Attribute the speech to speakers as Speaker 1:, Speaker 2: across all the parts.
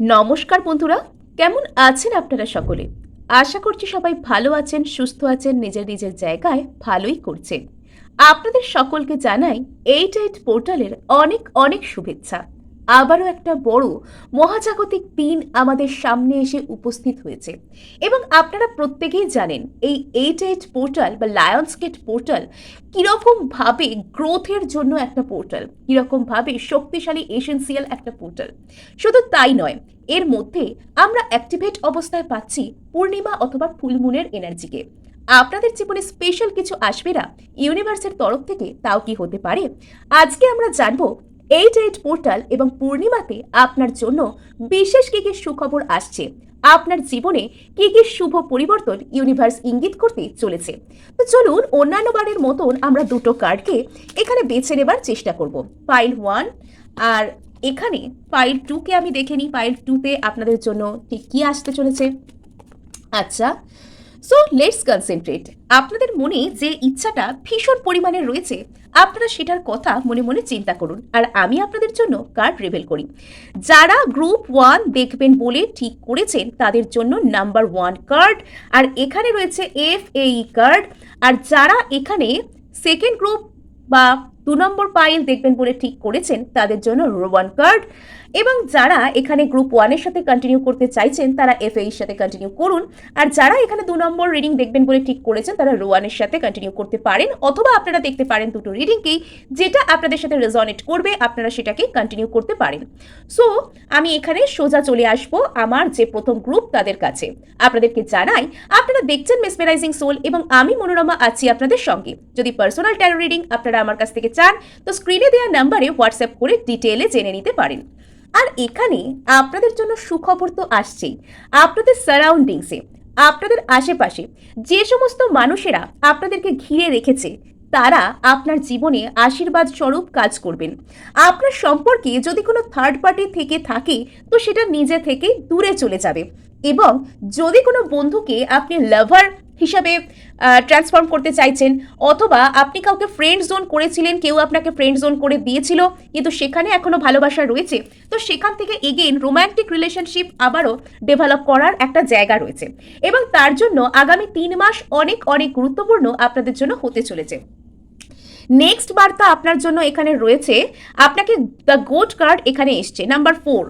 Speaker 1: নমস্কার বন্ধুরা, কেমন আছেন আপনারা সকলে? আশা করছি সবাই ভালো আছেন, সুস্থ আছেন, নিজের নিজের জায়গায় ভালোই করছেন। আপনাদের সকলকে জানাই এইট এইট পোর্টালের অনেক অনেক শুভেচ্ছা। আবারও একটা বড় মহাজাগতিক দিন আমাদের সামনে এসে উপস্থিত হয়েছে। এবং আপনারা প্রত্যেকেই জানেন এই এইট এইট পোর্টাল বা লায়ন্স গেট পোর্টাল কীরকমভাবে গ্রোথের জন্য একটা পোর্টাল, কীরকমভাবে শক্তিশালী এসেন্সিয়াল একটা পোর্টাল। শুধু তাই নয় এর মধ্যে আমরা অ্যাক্টিভেট অবস্থায় পাচ্ছি পূর্ণিমা অথবা ফুলমুনের এনার্জিকে আপনাদের জীবনে স্পেশাল কিছু আসবে না। ইউনিভার্সের তরফ থেকে তাও কি হতে পারে? আজকে আমরা জানব এইট এইট পোর্টাল এবং পূর্ণিমাতে আপনার জন্য বিশেষ কি কি সুখবর আসছে। আপনার জীবনে কি কি শুভ পরিবর্তন ইউনিভার্স ইঙ্গিত করতে চলেছে। তো চলুন অন্যান্য বারের মতন আমরা দুটো কার্ডকে এখানে বেছে নেবার চেষ্টা করব। ফাইল ওয়ান আর এখানে ফাইল টুকে আমি দেখে নিই। ফাইল টুতে আপনাদের জন্য ঠিক কী আসতে চলেছে। আচ্ছা সো লেটস কনসেন্ট্রেট আপনাদের মনে যে ইচ্ছাটা ভীষণ পরিমাণে রয়েছে, আপনারা সেটার কথা মনে মনে চিন্তা করুন। আর আমি আপনাদের জন্য কার্ড রিভেল করি। যারা গ্রুপ ওয়ান দেখবেন বলে ঠিক করেছেন, তাদের জন্য নাম্বার ওয়ান কার্ড আর এখানে রয়েছে এফ এই কার্ড আর যারা এখানে সেকেন্ড গ্রুপ বা দু নম্বর পাইল দেখবেন বলে ঠিক করেছেন তাদের জন্য রোবান কার্ড। এবং যারা এখানে গ্রুপ ওয়ানের সাথে কন্টিনিউ করতে চাইছেন, তারা এফ এর সাথে কন্টিনিউ করুন। আর যারা এখানে দু নম্বর রিডিং দেখবেন বলে ঠিক করেছেন, তারা রোয়ানের সাথে কন্টিনিউ করতে পারেন, অথবা আপনারা দেখতে পারেন দুটো রিডিংকেই যেটা আপনাদের সাথে রেজনেট করবে, আপনারা সেটাকে কন্টিনিউ করতে পারেন। সো আমি এখানে সোজা চলে আসব আমার যে প্রথম গ্রুপ তাদের কাছে। আপনাদেরকে জানাই, আপনারা দেখছেন মেসমেরাইজিং সোল এবং আমি মনোরমা আছি আপনাদের সঙ্গে। যদি পার্সোনাল ট্যারো রিডিং আপনারা আমার কাছ থেকে চান, তো স্ক্রিনে দেওয়া নাম্বারে হোয়াটসঅ্যাপ করে ডিটেলে জেনে নিতে পারেন। আর এখানে আপনাদের জন্য সুখবর তো আসছেই। আপনাদের সারাউন্ডিংসে আপনাদের আশেপাশে যে সমস্ত মানুষেরা আপনাদেরকে ঘিরে রেখেছে, তারা আপনার জীবনে আশীর্বাদ স্বরূপ কাজ করবেন। আপনার সম্পর্কে যদি কোনো থার্ড পার্টি থেকে থাকে, তো সেটা নিজে থেকে দূরে চলে যাবে। এবং যদি কোনো বন্ধুকে আপনি লাভার হিসাবে ট্রান্সফর্ম করতে চাইছেন। অথবা আপনি কাউকে ফ্রেন্ড জোন করেছিলেন, কেউ আপনাকে ফ্রেন্ড জোন করে দিয়েছিল, কিন্তু সেখানে এখনও ভালোবাসা রয়েছে। তো সেখান থেকে এগেইন রোম্যান্টিক রিলেশনশিপ আবারও ডেভেলপ করার একটা জায়গা রয়েছে। এবং তার জন্য আগামী তিন মাস অনেক অনেক গুরুত্বপূর্ণ আপনাদের জন্য হতে চলেছে। নেক্সট বার্তা আপনার জন্য এখানে রয়েছে। আপনাকে দ্য গোট কার্ড এখানে এসছে নাম্বার ফোর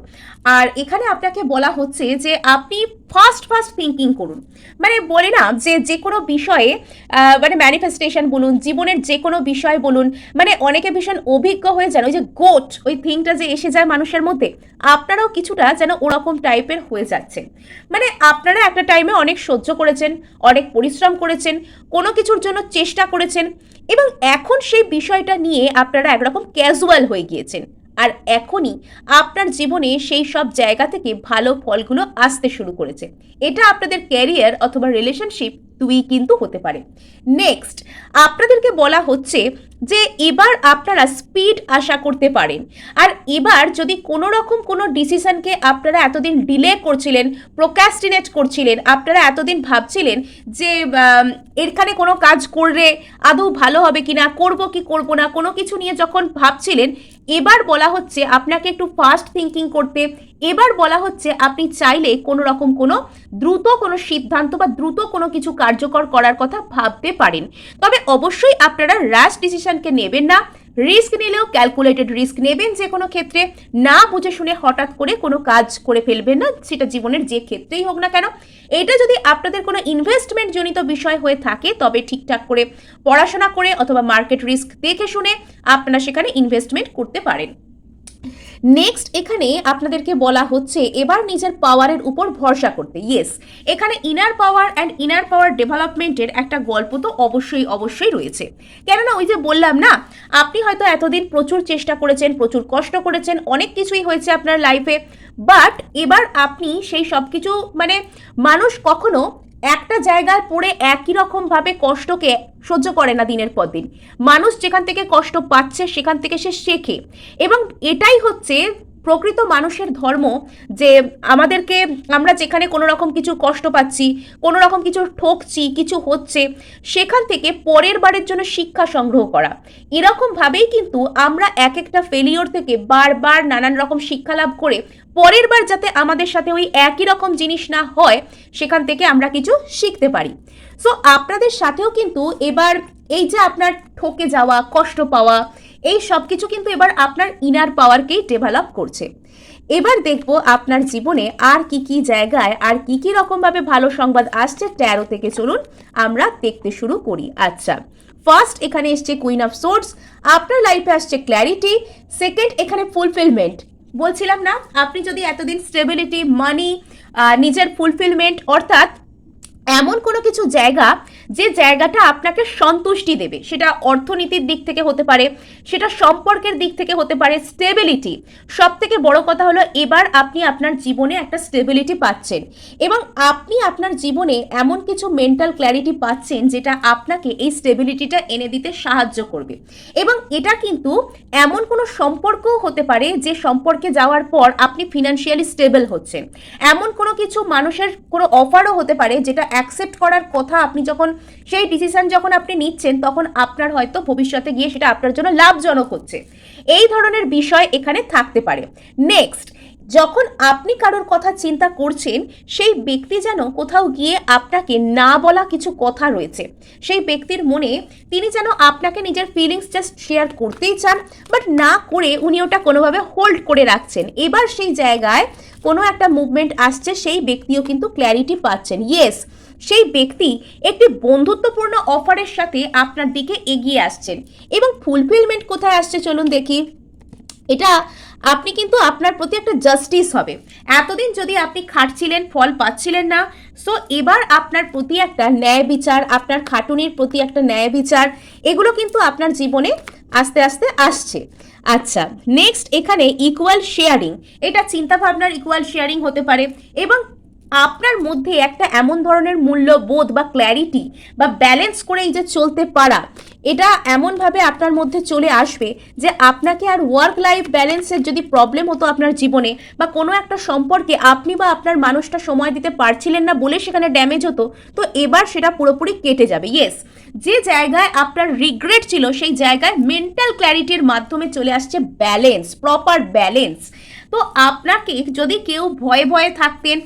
Speaker 1: আর এখানে আপনাকে বলা হচ্ছে যে আপনি ফার্স্ট ফার্স্ট থিঙ্কিং করুন। মানে বলে না যে যে কোনো বিষয়ে মানে ম্যানিফেস্টেশন বলুন, জীবনের যে কোনো বিষয় বলুন মানে অনেকে ভীষণ অভিজ্ঞ হয়ে যান, ওই যে গোট ওই থিংটা যে এসে যায় মানুষের মধ্যে, আপনারাও কিছুটা যেন ওরকম টাইপের হয়ে যাচ্ছে মানে আপনারা একটা টাইমে অনেক সহ্য করেছেন, অনেক পরিশ্রম করেছেন, কোনো কিছুর জন্য চেষ্টা করেছেন এবং এখন সেই বিষয়টা নিয়ে আপনারা একরকম ক্যাজুয়াল হয়ে গিয়েছেন। আর এখনই আপনার জীবনে সেই সব জায়গা থেকে ভালো ফলগুলো আসতে শুরু করেছে। এটা আপনাদের ক্যারিয়ার অথবা রিলেশনশিপ দুই কিন্তু হতে পারে। নেক্সট আপনাদেরকে বলা হচ্ছে যে এবার আপনারা স্পিড আশা করতে পারেন। আর এবার যদি কোনো রকম কোনো ডিসিশনকে আপনারা এতদিন ডিলে করছিলেন প্রোক্যাস্টিনেট করছিলেন, আপনারা এতদিন ভাবছিলেন যে এখানে কোনো কাজ করলে আদৌ ভালো হবে কি না করব কি করব না, কোনো কিছু নিয়ে যখন ভাবছিলেন, এবার বলা হচ্ছে আপনাকে একটু ফাস্ট থিঙ্কিং করতে। এবার বলা হচ্ছে আপনি চাইলে কোনো রকম কোনো দ্রুত কোনো সিদ্ধান্ত বা দ্রুত কোনো কিছু কার্যকর করার কথা ভাবতে পারেন। তবে অবশ্যই আপনারা র্যাশ ডিসিশনকে নেবেন না। রিস্ক নিলেও ক্যালকুলেটেড রিস্ক নেবেন যে কোনো ক্ষেত্রে। না বুঝে শুনে হঠাৎ করে কোনো কাজ করে ফেলবেন না, সেটা জীবনের যে ক্ষেত্রেই হোক না কেন। এটা যদি আপনাদের কোনো ইনভেস্টমেন্ট জনিত বিষয় হয়ে থাকে, তবে ঠিকঠাক করে পড়াশোনা করে অথবা মার্কেট রিস্ক দেখে শুনে আপনারা সেখানে ইনভেস্টমেন্ট করতে পারেন। নেক্সট এখানে আপনাদেরকে বলা হচ্ছে, এবার নিজের পাওয়ারের উপর ভরসা করতে। ইয়েস এখানে inner power and inner power ডেভেলপমেন্টের একটা গল্প তো অবশ্যই অবশ্যই রয়েছে। কেননা ওই যে বললাম না, আপনি হয়তো এতদিন প্রচুর চেষ্টা করেছেন, প্রচুর কষ্ট করেছেন, অনেক কিছুই হয়েছে আপনার লাইফে বাট এবার আপনি সেই সব কিছু মানে মানুষ কখনো একটা জায়গায় পড়ে একই রকমভাবে কষ্টকে সহ্য করে না দিনের পর দিন। মানুষ যেখান থেকে কষ্ট পাচ্ছে, সেখান থেকে সে শেখে। এবং এটাই হচ্ছে প্রকৃত মানুষের ধর্ম যে আমাদেরকে আমরা যেখানে কোনো রকম কিছু কষ্ট পাচ্ছি, কোনো রকম কিছু ঠকছি, কিছু হচ্ছে, সেখান থেকে পরের বারের জন্য শিক্ষা সংগ্রহ করা। এরকমভাবেই কিন্তু আমরা এক একটা ফেলিওর থেকে বারবার নানান রকম শিক্ষা লাভ করে পরের বার যাতে আমাদের সাথে ওই একই রকম জিনিস না হয়, সেখান থেকে আমরা কিছু শিখতে পারি। সো আপনাদের সাথেও কিন্তু এবার এই যে আপনার ঠকে যাওয়া, কষ্ট পাওয়া এই সব কিছু কিন্তু এবার আপনার ইনার পাওয়ারকেই ডেভেলপ করছে। এবার দেখব আপনার জীবনে আর কি কি জায়গায় আর কি কি রকমভাবে ভালো সংবাদ আসছে ট্যারো থেকে চলুন আমরা দেখতে শুরু করি। আচ্ছা ফার্স্ট এখানে এসছে কুইন অফ সোর্স আপনার লাইফে আসছে ক্ল্যারিটি সেকেন্ড এখানে ফুলফিলমেন্ট বলছিলাম না, আপনি যদি এতদিন স্টেবিলিটি মানি নিজের ফুলফিলমেন্ট অর্থাৎ এমন কোনো কিছু জায়গা যে জায়গাটা আপনাকে সন্তুষ্টি দেবে। সেটা অর্থনীতির দিক থেকে হতে পারে, সেটা সম্পর্কের দিক থেকে হতে পারে স্টেবিলিটি সব থেকে বড় কথা হলো এবার আপনি আপনার জীবনে একটা স্টেবিলিটি পাচ্ছেন এবং আপনি আপনার জীবনে এমন কিছু মেন্টাল ক্ল্যারিটি পাচ্ছেন যেটা আপনাকে এই স্টেবিলিটিটা এনে দিতে সাহায্য করবে। এবং এটা কিন্তু এমন কোনো সম্পর্কও হতে পারে যে সম্পর্কে যাওয়ার পর আপনি ফিনান্সিয়ালি স্টেবল হচ্ছেন। এমন কোনো কিছু মানুষের কোনো অফারও হতে পারে যেটা অ্যাকসেপ্ট করার কথা আপনি যখন, সেই ডিসিশন যখন আপনি নিচ্ছেন, তখন আপনার হয়তো ভবিষ্যতে গিয়ে সেটা আপনার জন্য লাভজনক হচ্ছে। এই ধরনের বিষয় এখানে থাকতে পারে। নেক্সট যখন আপনি কারোর কথা চিন্তা করছেন, সেই ব্যক্তি যেন কোথাও গিয়ে আপনাকে না বলা কিছু কথা রয়েছে। সেই ব্যক্তির মনে তিনি যেন আপনাকে নিজের ফিলিংস জাস্ট শেয়ার করতেই চান বাট না করে উনি ওটা কোনোভাবে হোল্ড করে রাখছেন। এবার সেই জায়গায় কোনো একটা মুভমেন্ট আসছে, সেই ব্যক্তিও কিন্তু ক্ল্যারিটি পাচ্ছেন। ইয়েস সেই ব্যক্তি একটি বন্ধুত্বপূর্ণ অফারের সাথে আপনার দিকে এগিয়ে আসছেন। এবং ফুলফিলমেন্ট কোথায় আসছে চলুন দেখি। এটা আপনি কিন্তু আপনার প্রতি একটা জাস্টিস হবে। এতদিন যদি আপনি খাটছিলেন, ফল পাচ্ছিলেন না সো এবার আপনার প্রতি একটা ন্যায় বিচার, আপনার খাটুনির প্রতি একটা ন্যায় বিচার, এগুলো কিন্তু আপনার জীবনে আস্তে আস্তে আসছে। আচ্ছা নেক্সট এখানে ইকুয়াল শেয়ারিং এটা চিন্তা ভাবনার ইকুয়াল শেয়ারিং হতে পারে এবং আপনার মধ্যে একটা এমন ধরনের মূল্যবোধ বা ক্ল্যারিটি বা ব্যালেন্স করে এই যে চলতে পারা, এটা এমনভাবে আপনার মধ্যে চলে আসবে যে আপনাকে আর ওয়ার্ক লাইফ ব্যালেন্সের যদি প্রবলেম হতো আপনার জীবনে বা কোনো একটা সম্পর্কে আপনি বা আপনার মানুষটা সময় দিতে পারছিলেন না বলে সেখানে ড্যামেজ হতো, তো এবার সেটা পুরোপুরি কেটে যাবে। ইয়েস যে জায়গায় আপনার রিগ্রেট ছিল সেই জায়গায় মেন্টাল ক্ল্যারিটির মাধ্যমে চলে আসছে ব্যালেন্স প্রপার ব্যালেন্স তো আপনাকে যদি কেউ ভয়ে ভয়ে থাকতেন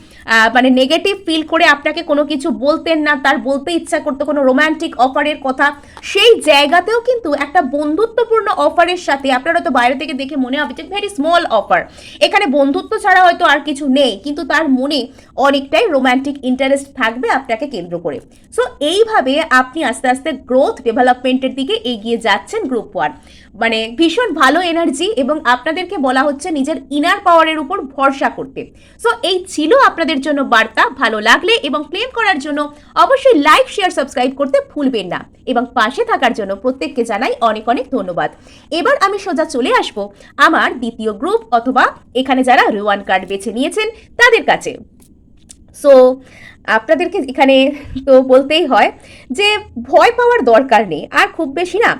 Speaker 1: মানে নেগেটিভ ফিল করে আপনাকে কোনো কিছু বলতেন না, তার বলতে ইচ্ছা করতো কোনো রোমান্টিক অফারের কথা, সেই জায়গাতেও কিন্তু একটা বন্ধুত্বপূর্ণ অফারের সাথে আপনারা তো বাইরে থেকে দেখে মনে হবে যে ভেরি স্মল অফার এখানে বন্ধুত্ব ছাড়া হয়তো আর কিছু নেই, কিন্তু তার মনে অনেকটাই রোমান্টিক ইন্টারেস্ট থাকবে আপনাকে কেন্দ্র করে। সো এইভাবে আপনি আস্তে আস্তে গ্রোথ ডেভেলপমেন্টের দিকে এগিয়ে যাচ্ছেন গ্রুপ ওয়ান মানে ভীষণ ভালো এনার্জি এবং আপনাদেরকে বলা হচ্ছে নিজের ইনার পাওয়ারের উপর ভরসা করতে। সো এই ছিল আপনাদের জন্য বার্তা ভালো লাগলে এবং ক্লেম করার জন্য অবশ্যই লাইক শেয়ার সাবস্ক্রাইব করতে ভুলবেন না। এবং পাশে থাকার জন্য প্রত্যেককে জানাই অনেক অনেক ধন্যবাদ। এবার আমি সোজা চলে আসব আমার দ্বিতীয় গ্রুপ অথবা এখানে যারা রোয়ান কার্ড বেছে নিয়েছেন তাদের কাছে। সো আপনাদেরকে এখানে তো বলতেই হয় যে ভয় পাওয়ার দরকার নেই, আর খুব বেশি না,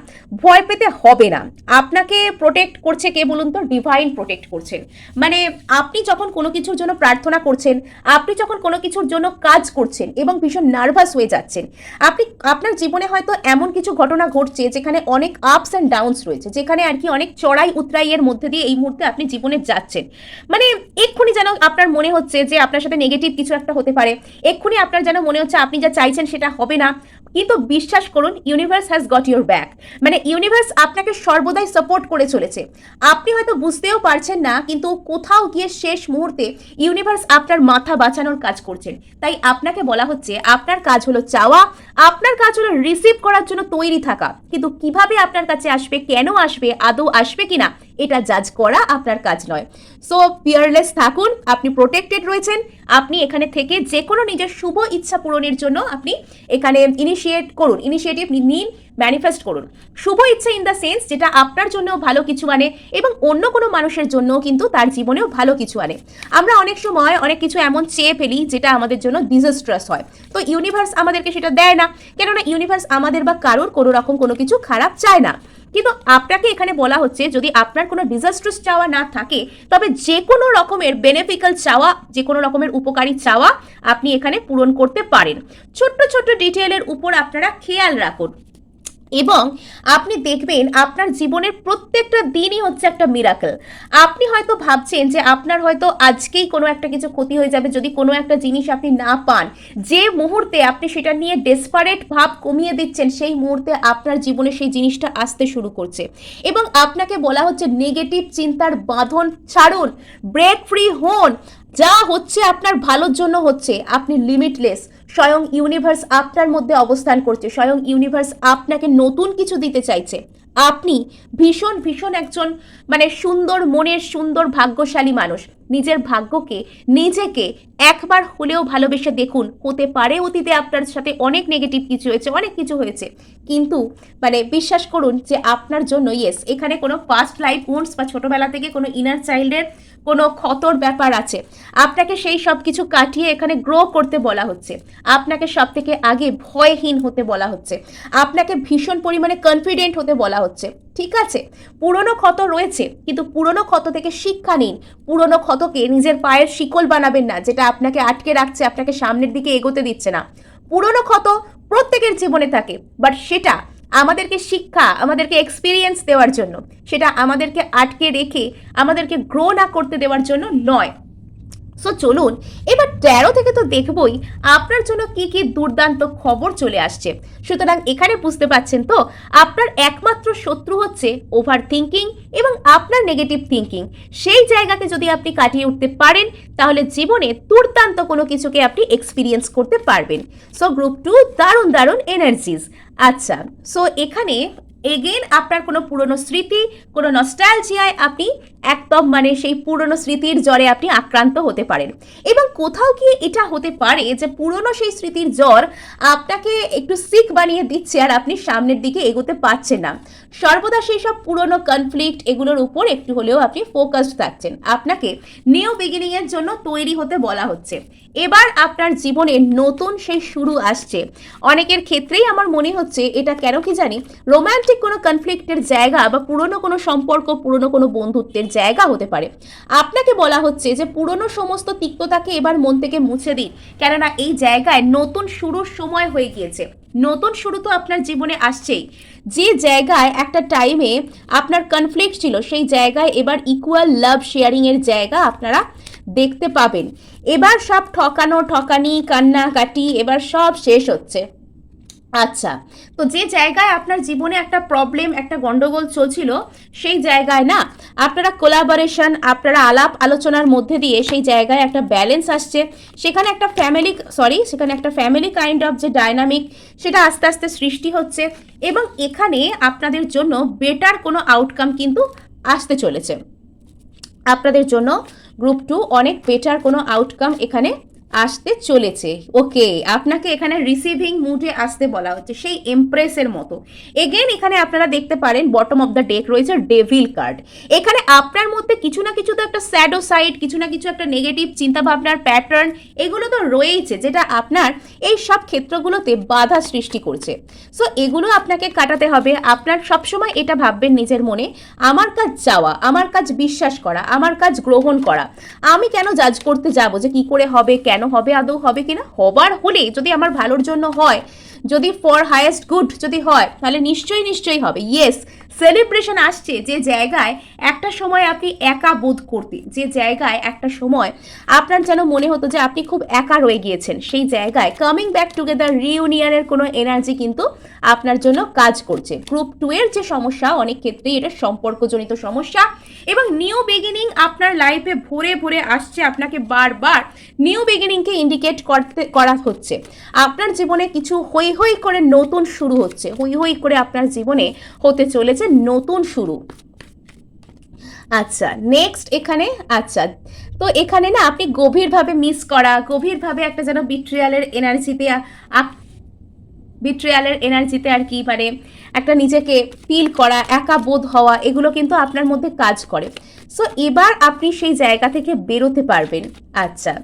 Speaker 1: ভয় পেতে হবে না। আপনাকে প্রোটেক্ট করছে কে বলুন তো? ডিভাইন প্রোটেক্ট করছেন মানে আপনি যখন কোনো কিছুর জন্য প্রার্থনা করছেন, আপনি যখন কোনো কিছুর জন্য কাজ করছেন এবং ভীষণ নার্ভাস হয়ে যাচ্ছেন, আপনি, আপনার জীবনে হয়তো এমন কিছু ঘটনা ঘটছে যেখানে অনেক আপস অ্যান্ড ডাউনস রয়েছে, যেখানে আর কি অনেক চড়াই উতরাইয়ের মধ্যে দিয়ে এই মুহূর্তে আপনি জীবনে যাচ্ছেন। মানে এক্ষুনি যেন আপনার মনে হচ্ছে যে আপনার সাথে নেগেটিভ কিছু একটা হতে পারে এক্ষুনি আপনার যেন মনে হচ্ছে আপনি যা চাইছেন সেটা হবে না। কিন্তু বিশ্বাস করুন universe has got your back মানে ইউনিভার্স আপনাকে সর্বদাই সাপোর্ট করে চলেছে। আপনি হয়তো বুঝতেও পারছেন না, কিন্তু কোথাও গিয়ে শেষ মুহূর্তে ইউনিভার্স আপনার মাথা বাঁচানোর কাজ করছেন। তাই আপনাকে বলা হচ্ছে, আপনার কাজ হলো চাওয়া, আপনার কাজ হলো রিসিভ করার জন্য তৈরি থাকা। কিন্তু কীভাবে আপনার কাছে আসবে, কেন আসবে, আদৌ আসবে কিনা এটা জাজ করা আপনার কাজ নয়। সো পিয়ারলেস থাকুন, আপনি প্রোটেক্টেড রয়েছেন, আপনি এখানে থেকে যে কোনো নিজের শুভ ইচ্ছা পূরণের জন্য আপনি এখানে ইনিশিয়েট করুন ইনিশিয়েটিভ নিন ম্যানিফেস্ট করুন। শুভ ইচ্ছা ইন দ্য সেন্স যেটা আপনার জন্যও ভালো কিছু আনে এবং অন্য কোনো মানুষের জন্যও কিন্তু তার জীবনেও ভালো কিছু আনে। আমরা অনেক সময় অনেক কিছু এমন চেয়ে ফেলি যেটা আমাদের জন্য ডিজাস্ট্রাস হয়। তো ইউনিভার্স আমাদেরকে সেটা দেয় না, কেননা ইউনিভার্স আমাদের বা কারোর কোনো রকম কোনো কিছু খারাপ চায় না। কিন্তু আপনাকে এখানে বলা হচ্ছে, যদি আপনার কোনো ডিজাস্ট্রাস চাওয়া না থাকে, তবে যে কোনো রকমের বেনিফিক্যাল চাওয়া যে কোনো রকমের উপকারী চাওয়া আপনি এখানে পূরণ করতে পারেন। ছোট্ট ছোট্ট ডিটেলের উপর আপনারা খেয়াল রাখুন। এবং আপনি দেখবেন আপনার জীবনের প্রত্যেকটা দিনই হচ্ছে একটা মিরাকেল আপনি হয়তো ভাবছেন যে আপনার হয়তো আজকেই কোনো একটা কিছু ক্ষতি হয়ে যাবে, যদি কোনো একটা জিনিস আপনি না পান। যে মুহূর্তে আপনি সেটা নিয়ে ডেসপারেট ভাব কমিয়ে দিচ্ছেন, সেই মুহূর্তে আপনার জীবনে সেই জিনিসটা আসতে শুরু করছে। এবং আপনাকে বলা হচ্ছে নেগেটিভ চিন্তার বাঁধন ছাড়ুন ব্রেক ফ্রি হন। যা হচ্ছে আপনার ভালোর জন্য হচ্ছে, আপনি লিমিটলেস স্বয়ং ইউনিভার্স আপনার মধ্যে অবস্থান করছে। স্বয়ং ইউনিভার্স আপনাকে নতুন কিছু দিতে চাইছে। আপনি ভীষণ ভীষণ একজন মানে সুন্দর মনের সুন্দর ভাগ্যশালী মানুষ। নিজের ভাগ্যকে, নিজেকে একবার হলেও ভালোবেসে দেখুন। হতে পারে অতীতে আপনার সাথে অনেক নেগেটিভ কিছু হয়েছে, অনেক কিছু হয়েছে। কিন্তু মানে বিশ্বাস করুন যে আপনার জন্য ইয়েস এখানে কোনো ফার্স্ট লাইফ উন্স বা ছোটবেলা থেকে কোনো ইনার চাইল্ডের কোনো ক্ষতর ব্যাপার আছে। আপনাকে সেই সব কিছু কাটিয়ে এখানে গ্রো করতে বলা হচ্ছে। আপনাকে সব থেকে আগে ভয়হীন হতে বলা হচ্ছে। আপনাকে ভীষণ পরিমাণে কনফিডেন্ট হতে বলা হচ্ছে। ঠিক আছে? পুরনো ক্ষত রয়েছে, কিন্তু পুরনো ক্ষত থেকে শিক্ষা নিন। পুরনো ক্ষতকে নিজের পায়ের শিকল বানাবেন না, যেটা আপনাকে আটকে রাখছে, আপনাকে সামনের দিকে এগোতে দিচ্ছে না। পুরনো ক্ষত প্রত্যেকের জীবনে থাকে বাট সেটা আমাদেরকে শিক্ষা, আমাদেরকে এক্সপিরিয়েন্স দেওয়ার জন্য, সেটা আমাদেরকে আটকে রেখে, আমাদেরকে গ্রো না করতে দেওয়ার জন্য নয়। সো চলুন, এবার তেরো থেকে তো দেখবই আপনার জন্য কি কি দুর্দান্ত খবর চলে আসছে। সুতরাং এখানে বুঝতে পাচ্ছেন তো, আপনার একমাত্র শত্রু হচ্ছে ওভার থিঙ্কিং এবং আপনার নেগেটিভ থিঙ্কিং সেই জায়গাকে যদি আপনি কাটিয়ে উঠতে পারেন, তাহলে জীবনে দুর্দান্ত কোনো কিছুকে আপনি এক্সপিরিয়েন্স করতে পারবেন। সো গ্রুপ টু দারুণ দারুণ এনার্জিস আচ্ছা সো এখানে এগেন আপনার কোনো পুরনো স্মৃতি, কোনো নস্টালজিয়ায় আপনি একদম মানে সেই পুরনো স্মৃতির জ্বরে আপনি আক্রান্ত হতে পারেন। এবং কোথাও গিয়ে এটা হতে পারে যে পুরনো সেই স্মৃতির জ্বর আপনাকে একটু সিক বানিয়ে দিচ্ছে আর আপনি সামনের দিকে এগোতে পারছেন না। সর্বদা সেই সব পুরনো কনফ্লিক্ট এগুলোর উপর একটু হলেও আপনি ফোকাসড থাকছেন। আপনাকে নিউ বিগিনিংয়ের জন্য তৈরি হতে বলা হচ্ছে। এবার আপনার জীবনে নতুন সেই শুরু আসছে। অনেকের ক্ষেত্রেই আমার মনে হচ্ছে এটা কেন কি জানি রোমান্টিক কোনো কনফ্লিক্টের জায়গা বা পুরনো কোনো সম্পর্ক, পুরনো কোনো বন্ধুত্বের জায়গা হতে পারে। আপনাকে বলা হচ্ছে যে পুরনো সমস্ত তিক্ততাকে এবার মন থেকে মুছে দিন। কেননা এই জায়গায় নতুন শুরুর সময় হয়ে গিয়েছে। নতুন শুরু তো আপনার জীবনে আসছেই। যে জায়গায় একটা টাইমে আপনার কনফ্লিক্ট ছিল, সেই জায়গায় এবার ইকুয়াল লাভ শেয়ারিংয়ের জায়গা আপনারা দেখতে পাবেন। এবার সব ঠকানো, ঠকানি, কান্নাকাটি, এবার সব শেষ হচ্ছে। আচ্ছা তো যে জায়গায় আপনার জীবনে একটা প্রবলেম একটা গন্ডগোল চলছিল, সেই জায়গায় না আপনারা কোলাবোরেশন আপনারা আলাপ আলোচনার মধ্যে দিয়ে সেই জায়গায় একটা ব্যালেন্স আসছে। সেখানে একটা ফ্যামিলি সরি সেখানে একটা ফ্যামিলি কাইন্ড অফ যে ডাইনামিক সেটা আস্তে আস্তে সৃষ্টি হচ্ছে এবং এখানে আপনাদের জন্য বেটার কোনো আউটকাম কিন্তু আসতে চলেছে। আপনাদের জন্য গ্রুপ টু অনেক বেটার কোনো আউটকাম এখানে আসতে চলেছে। ওকে, আপনাকে এখানে রিসিভিং মুডে আসতে বলা হচ্ছে, সেই এমপ্রেসের মতো। এগেন এখানে আপনারা দেখতে পারেন বটম অফ দ্য ডেক রয়েছে ডেভিল কার্ড এখানে আপনার মধ্যে কিছু না কিছু তো একটা স্যাডো সাইড কিছু না কিছু একটা নেগেটিভ চিন্তাভাবনার প্যাটার্ন এগুলো তো রয়েইছে, যেটা আপনার এই সব ক্ষেত্রগুলোতে বাধা সৃষ্টি করছে। সো এগুলো আপনাকে কাটাতে হবে। আপনার সবসময় এটা ভাববেন নিজের মনে, আমার কাজ যাওয়া আমার কাজ বিশ্বাস করা, আমার কাজ গ্রহণ করা। আমি কেন জাজ করতে যাব যে কি করে হবে, কেন হবে, আদৌ হবে কিনা? হবার হলে যদি আমার ভালোর জন্য হয়, যদি ফর হায়েস্ট গুড যদি হয়, তাহলে নিশ্চয়ই নিশ্চয়ই হবে। ইয়েস সেলিব্রেশন আসছে যে জায়গায় একটা সময় আপনি একা বোধ করতে যে জায়গায় একটা সময় আপনার যেন মনে হতো যে আপনি খুব একা রয়ে গিয়েছেন, সেই জায়গায় কামিং ব্যাক টুগেদার রিউনিয়নের কোনো এনার্জি কিন্তু আপনার জন্য কাজ করছে। গ্রুপ টু এর যে সমস্যা, অনেক ক্ষেত্রেই এটা সম্পর্কজনিত সমস্যা এবং নিউ বিগিনিং আপনার লাইফে ভরে ভরে আসছে, আপনাকে বারবার নিউ বিগিনিংকে ইন্ডিকেট করতে, করা হচ্ছে। আপনার জীবনে কিছু হই হই করে নতুন শুরু হচ্ছে হই হই করে আপনার জীবনে হতে চলেছে। নতুন শুরু। আচ্ছা নেক্সট এখানে আচ্ছা তো এখানে না আপনি গভীরভাবে মিস করা, গভীরভাবে একটা যেন বিট্রিয়ালের এনার্জিতে বিট্রিয়ালের এনার্জিতে আর কি মানে একটা নিজেকে ফিল করা একা বোধ হওয়া, এগুলো কিন্তু আপনার মধ্যে কাজ করে। সো এবার আপনি সেই জায়গা থেকে বেরোতে পারবেন। আচ্ছা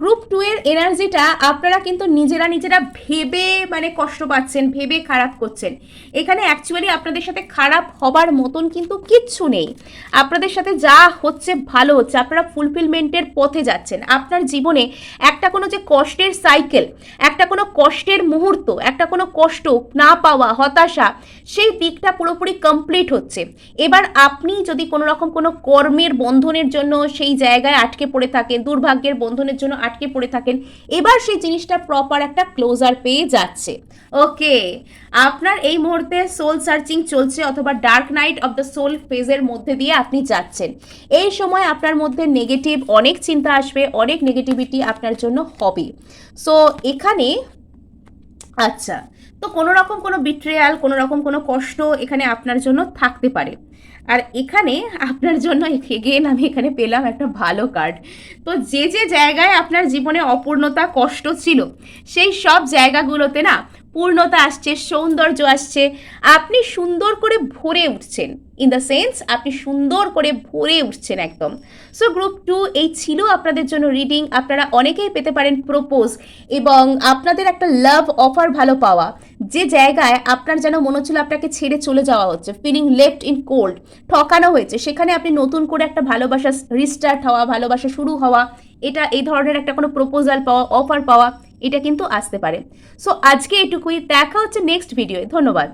Speaker 1: গ্রুপ টু এর এনার্জিটা আপনারা কিন্তু নিজেরা নিজেরা ভেবে মানে কষ্ট পাচ্ছেন, ভেবে খারাপ করছেন। এখানে অ্যাকচুয়ালি আপনাদের সাথে খারাপ হবার মতন কিন্তু কিচ্ছু নেই। আপনাদের সাথে যা হচ্ছে ভালো হচ্ছে, আপনারা ফুলফিলমেন্টের পথে যাচ্ছেন। আপনার জীবনে একটা কোনো যে কষ্টের সাইকেল একটা কোনো কষ্টের মুহূর্ত, একটা কোনো কষ্ট না পাওয়া, হতাশা, সেই দিকটা পুরোপুরি কমপ্লিট হচ্ছে। এবার আপনি যদি কোনো রকম কোনো কর্মের বন্ধনের জন্য সেই জায়গায় আটকে পড়ে থাকেন, দুর্ভাগ্যের বন্ধনের জন্য আটকে পড়ে থাকেন। এবার সেই জিনিসটা প্রপার একটা ক্লোজার পেয়ে যাচ্ছে। ওকে আপনার এই মুহূর্তে সোল সার্চিং চলছে অথবা dark night of the soul ফেজের মধ্যে দিয়ে আপনি যাচ্ছেন। এই সময় আপনার মধ্যে নেগেটিভ অনেক চিন্তা আসবে, অনেক নেগেটিভিটি আপনার জন্য হবে। সো এখানে আচ্ছা তো কোনো রকম কোনো বিট্রেয়াল কোনো রকম কোনো কষ্ট এখানে আপনার জন্য থাকতে পারে। আর এখানে আপনার জন্য এগেন আমি এখানে পেলাম একটা ভালো কার্ড তো যে যে জায়গায় আপনার জীবনে অপূর্ণতা, কষ্ট ছিল, সেই সব জায়গাগুলোতে না পূর্ণতা আসছে, সৌন্দর্য আসছে, আপনি সুন্দর করে ভরে উঠছেন। ইন দ্য সেন্স আপনি সুন্দর করে ভরে উঠছেন একদম। সো গ্রুপ টু এই ছিল আপনাদের জন্য রিডিং আপনারা অনেকেই পেতে পারেন প্রপোজ এবং আপনাদের একটা লাভ অফার ভালো পাওয়া। যে জায়গায় আপনার যেন মনে হচ্ছিল আপনাকে ছেড়ে চলে যাওয়া হচ্ছে ফিলিং লেফট ইন কোল্ড ঠকানো হয়েছে, সেখানে আপনি নতুন করে একটা ভালোবাসা রিস্টার্ট হওয়া, ভালোবাসা শুরু হওয়া, এটা এই ধরনের একটা কোনো প্রপোজাল পাওয়া অফার পাওয়া এটা কিন্তু আসতে পারে। সো আজকে এটুকুই। দেখা হচ্ছে নেক্সট ভিডিওয়ে ধন্যবাদ।